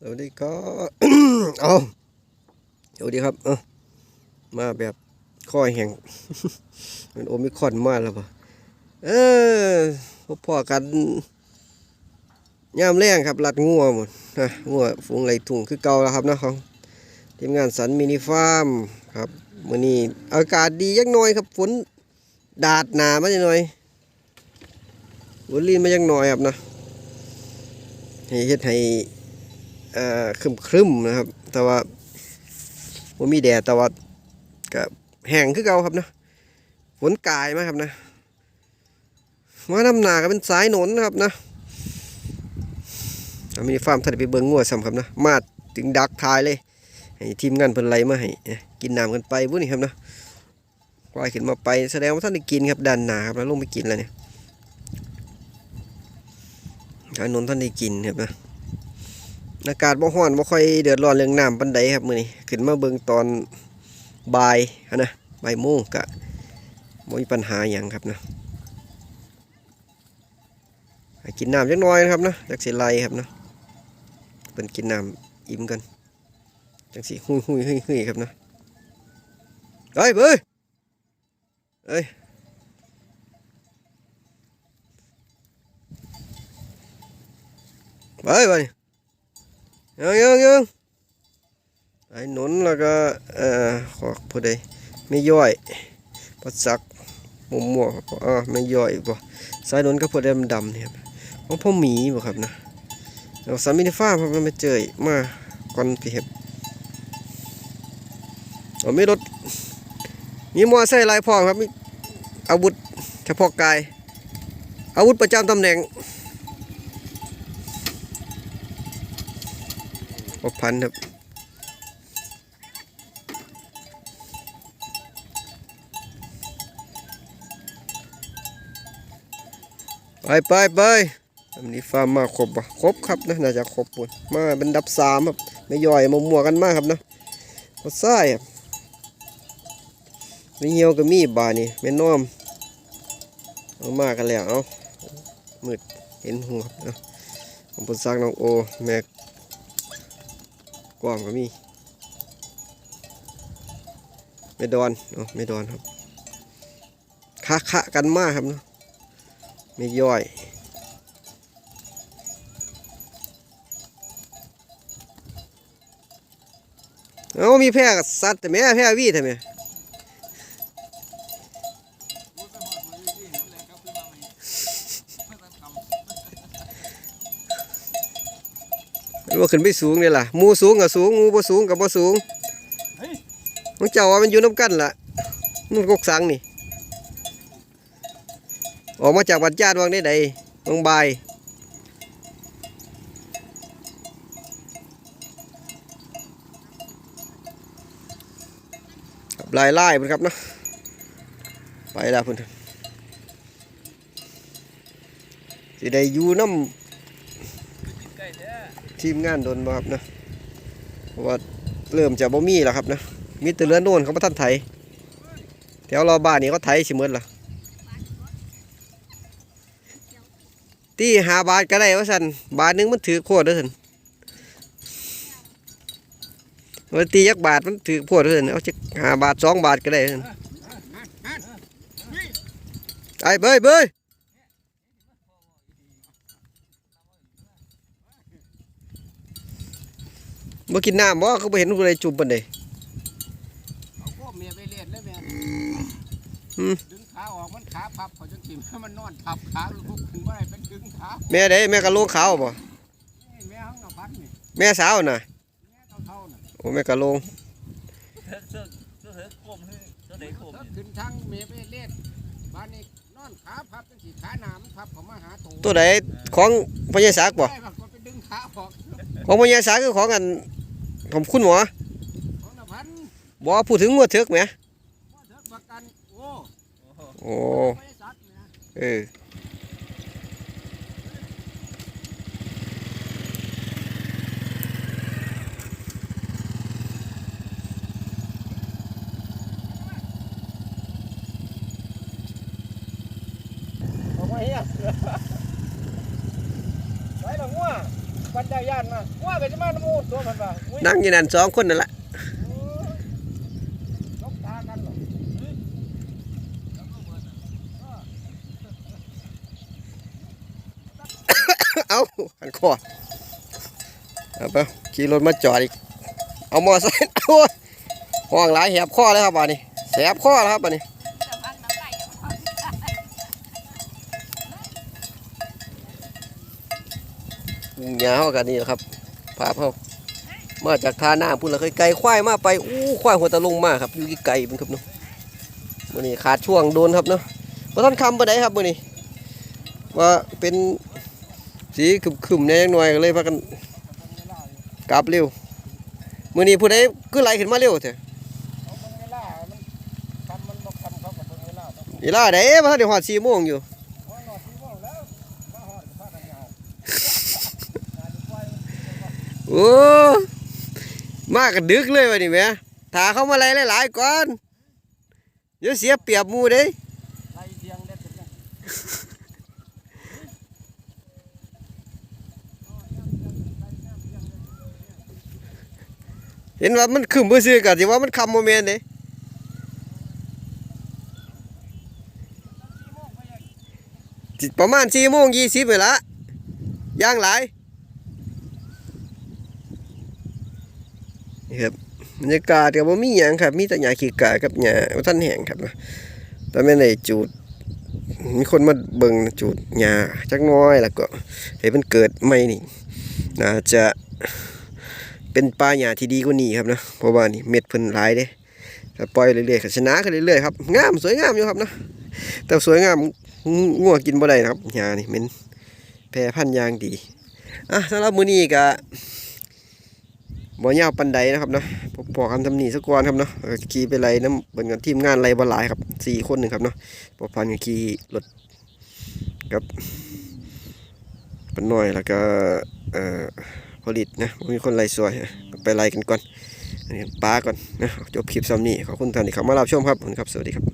สวัสดีครับเอาสวัสดีครับเอามาแบบข้อแห้งมันโอมิคอนมาแล้วปะเออพบพ่อกันยามแรงครับลัดงัวหมดนะงัวฝูงไหลถุงคือเก่าแล้วครับนะของทีมงานสันมินิฟาร์มครับมื้อนี้อากาศดียักน่อยครับฝนดาดหนามาจักหน่อยฝนลีนมาจักหน่อยครับนะให้เฮ็ดให้ เอ่อครึมครึมนะครับ แต่ว่าบ่มีแดดแต่ว่าก็แห้งคือเก่าครับนะฝนกายมาครับนะมาน้ำหนาก็เป็นสายหนนนะครับนะอามีฟาร์มท่านได้ไปเบิงงัวซ้ำครับนะมาถึงดักทายเลยให้ทีมงานเพิ่นไล่มาให้กินน้ำกันไปบุ้นี่ครับนะควายขึ้นมาไปแสดงว่าท่านได้กินครับด้านหนาครับแล้วลงไปกินแล้วเนี่ยทางนนท่านได้กินครับนะ อากาศบ่ร้อนบ่ค่อยเดือดร้อนเรื่องน้ำปานใดครับมื้อนี้ขึ้นมาเบิ่งตอนบ่ายนะบ่ายโมงก็บ่มีปัญหาหยังครับนะกินน้ำจักน่อยนะครับนะจักสิไล่ครับนะเพิ่นกินน้ำอิ่มกันจังสิหุยหุยหุยหุยครับนะเฮ้ยเบ้ยเอ้ยไปไป ยังยังยังไอ้หนุนแล้วก็เอ่อขอผู้ใดไม่ย่อยปัดสักมุมม่วงๆอ่าไม่ย่อยบ่สายหนุนก็ผู้ใดมันดำเนี่ยของพ่อหมีบ่ครับนะเราสามีในฟ้าร์มครับเราไม่เจอมาก่อนพี่เห็บเอาไม่รถมีมอไซค์ลายพร้อครับมีอาวุธเฉพาะกาย อาวุธประจำตำแหน่ง หก พันครับไปไปไปอันนี้ฟาร์มมาครบปะครบครับนะน่าจะครบหมดมาเป็นดับสามครับไม่ย่อยมามัวกันมากครับนะก็ใส่ครับไม่เหี่ยวก็มีบานี่ไม่น้อมเอามากันแล้วเอามืดเห็นหัวครับนะผมปรึกษาน้องโอแม่ก วางก็มีไม่ดอนเนาะไม่ดอนครับคะคะกันมากครับเนาะไม่ย่อยเอามีแพร่กับสัตว์แต่แม่แพร่วีทำไม มันว่าขึ้นไปสูงเลยล่ะหมูสูงกับสูงหมูบ่สูงกับบ่สูงมันเจ้าว่ามันอยู่น้ำกันล่ะมันกกสังนี่ ออกมาจากบัดญาติวังได้ใดวังบายครับลายไล่เพิ่นครับเนาะไปแล้วเพิ่นสิได้อยู่น้ำ ทีมงานโดนบ่ครับนะเพราะว่าเริ่มจะบ่มีแล้วครับนะมีแต่เรือโน่นเขามาทันไถแถวรอบ้านนี่เขาไถสิหมดล่ะตีหาบาทก็ได้ว่าสันบาทหนึงมันถือโคตรด้อสันว่าตียักบาทมันถือโคตรด้อสันเอาจักหาบาทสองบาทก็ได้สันไอ้เบยเบย บ่กินน้ำบ่เขาบ่เห็นผู้ใดจุ่มปานใดเอาพวกเมียไปเล่นแล้วแม่อืมดึงขาออกมันขาพับเขาจนถิ่มให้มันนอนทับขาลุกขึ้นว่าไรเป็นดึงขาแม่ใดแม่กะโลงขาวบ่เอ้ยแม่ห้องกับพันนี่แม่สาวน่ะแม่เท่าเท่าๆน่ะโอ้แม่กะโลงเสื้อเสื้อเสื้อเสื้อกลมให้เสื้อไหนกลมถ้าเนี่ยขึ้นทางเมียไปเล่นบ้านนี้นอนขาพับจังสีขาหนามันพับเขามาหาตัวตัวใดของพญาศักดิ์บ่ได้แบบก็ไปดึงขาออกของพญาศักดิ์คือของอัน ของคุณหมอของนพันบ่พูดถึงงัวเถือกไหมโอ้โอ้บริษัทเนี่ยเออเอาไว้เฮียไปหลังว่า เปัญญาย่านมาว่าก็จะมาน้ำมูกตัวมันว่าอุ้ยนั่งอยู่นั่นสองคนนั่นแหละโอ้ยลบตากันเหรอเอาหันคอเอาไปขี่รถมาจอดอีก เอามอไซค์โอ้ยห้องหลายแหบคอเลยครับบ่านี้แสบคอแล้วครับบ่านี้ห ยาเขากันนี่แหละครับภาพเขามาจากทาหน้าพุ่นละเคยไกลควายมาไปอู้ควายหัวตะลงมากครับอยู่ที่ไกลเป็นครับเนาะมื่อนี้ขาดช่วงโดนครับเนาะพอท่านคำไปไหนครับมื่อนี้ว่าเป็นสีขึมๆแหน่จักหน่อยก็เลยพากันกลับเร็วมื่อนี้ผู้ใดคือไหลขึ้นมาเร็วเถอะเอาเบิ่งเวลามันทำมันบ่ทำเขากับเบิ่งเวลาต้องเวลาใดมาเดี๋ยวหอดสี่โมงอยู่ โอ้ยหนอดที่ว่าแล้วมาหอดพากันยาวงานไฟ โอ้มากันดึกเลยวันนี้แม่ถาเข้ามาไล่หลายๆก่อนเดี๋ยวเสียเปรียบมูเด้เห็นว่ามันขึ้นบ่ซื้อกันสิว่ามันคำโมเมนต์เด้สิประมาณสี่โมงยี่สิบเลยละย่างหลาย นี่ครับบรรยากาศก็บ่มีหยังครับ มีแต่หญ้าขี้กากับหญ้าบ่ทันแห้งครับแต่แม่ได้จูด มีคนมาเบิ่งจูดหญ้าจักน้อยแล้วก็ให้มันเกิดใหม่นี่น่าจะเป็นปลาหญ้าที่ดีกว่านี้ครับนะเพราะว่านี่เม็ดเพิ่นหลายเด้ถ้าปล่อยเรื่อยๆชนะขึ้นเรื่อยๆครับงามสวยงามอยู่ครับนะแต่สวยงามงัวกินบ่ได้นะครับหญ้านี่เป็นแพร่พันธุ์ยางดีอะสำหรับมื้อนี้ก็ บ่ยาวปานใดนะครับเนาะพอๆคำทำหนีสักก่อนครับเนาะขี่ไปไล่น้ำเบิ่งกันทีมงานไล่บ่หลายครับสี่คนหนึ่งครับเนาะพอพันกับขี่รถกับปนน้อยแล้วก็เอ่อผลิตนะมีคนไล่สวยไปไล่กันก่อนอันนี้ป้าก่อนนะจบคลิปซ้ำนี้ขอบคุณท่านที่เข้ามารับชมครับขอบคุณครับสวัสดีครับ